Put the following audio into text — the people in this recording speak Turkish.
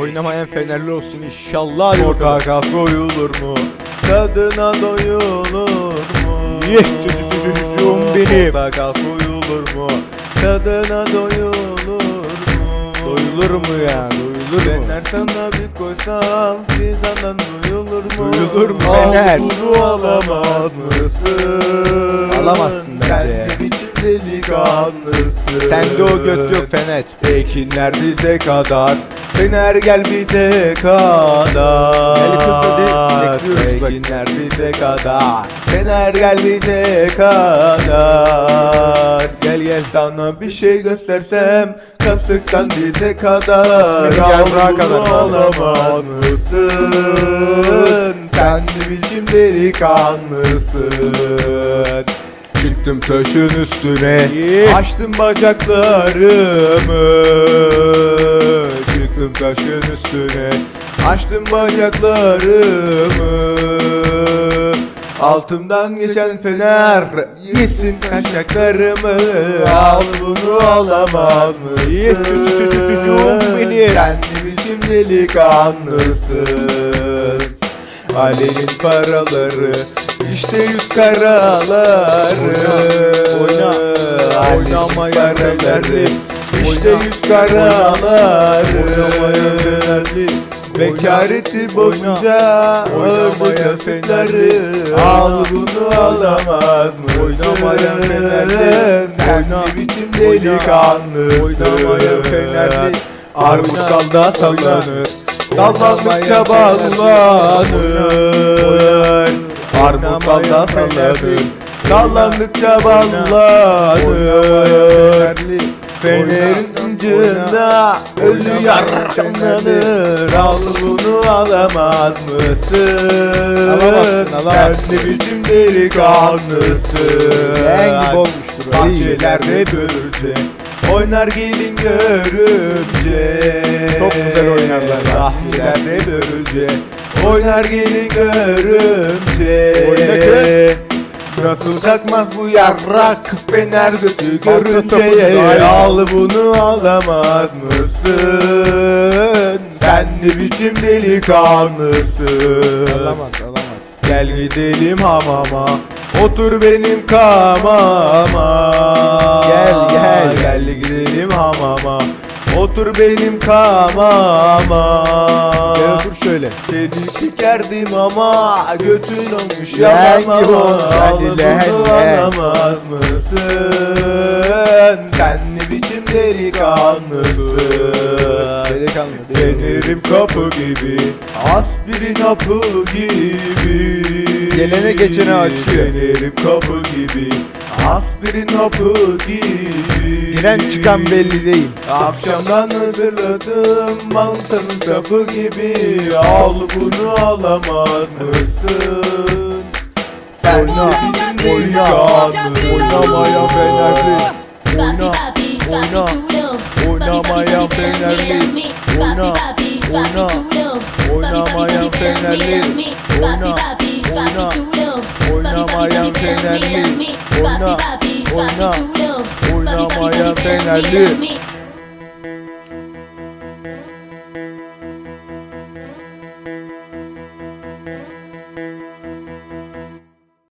Oynamayan Fenerli olsun inşallah yok. Portakal soyulur mu? Tadına doyulur mu? Yeh, çocuğum benim. Portakal soyulur mu? Tadına doyulur mu? Doyulur mu ya? Doyulur mu? Fener sana bir koysam Fizandan duyulur mu? Duyulur mu Al Fener? Bunu alamaz mısın? Alamazsın bence. Sen de biçim delikanlısın. Sende o göt yok Fener. Ekinler bize kadar. Fener gel bize kadar. Ekinler bize kadar. Fener gel bize kadar. Gel gel sana bir şey göstersem Kasıktan dize kadar. Alamaz mısın? Sen de biçim delikanlısın Çıktım taşın üstüne. Açtım bacaklarımı. Çıktım taşın üstüne. Açtım bacaklarımı. Altımdan geçen fener Yesin kaşaklarımı. Al bunu alamaz mısın? Sen ne biçim delikanlısın. Ali'nin paraları işte yüz karaları. Oyna, oyna. Oynamaya fenerli. işte yüz karaları. Bekareti Oynamaya öldü kasıkları fenerli. Al bunu alamaz mısın? Oynamaya fenerli. Sen ne biçim delikanlısın. Oynamaya fenerli. Armut dalda sallanır. Sallandıkça ballanır Sallanır fenerli. Sallandıkça ballanır. Fenerin ucunda ölü yar canlanır Al bunu alamaz mısın? Alamazsın. Sen ne biçim delikanlısın gibi olmuştur Bahçelerde börülce Oynar gelin görümce Çok güzel oynarlar. Bahçelerde börülce Oynar gelin görümce. Nasıl takmaz bu yarrak Fener götü iyi. Al bunu alamaz mısın? Sen de biçim delikanlısın Alamaz alamaz. Gel gidelim hamama Otur benim kamama Gel, gel. Gel gidelim hamama Otur benim kamama Gel otur şöyle. Seni sikerdim ama götün olmuş yalama gibi olmuş, hadi Al bunu leğen, leğen. alamaz mısın? Sen ne biçim delikanlısın Delikanlı. Fenerim kapı gibi Aspirin hapı gibi Gelene geçene açıyor. Fenerim kapı gibi Aspirin hapı gibi Giren çıkan belli değil. Akşamdan hazırladım mantanın sapı gibi Al bunu alamaz mısın? Sen Oyna, oyna, oynamaya fenerli. Oyna, oyna, oynamaya fenerli. Oyna, oyna, oynamaya fenerli. Oyna, oyna, oynamaya fenerli. Oyna, oyna, oynamaya fenerli.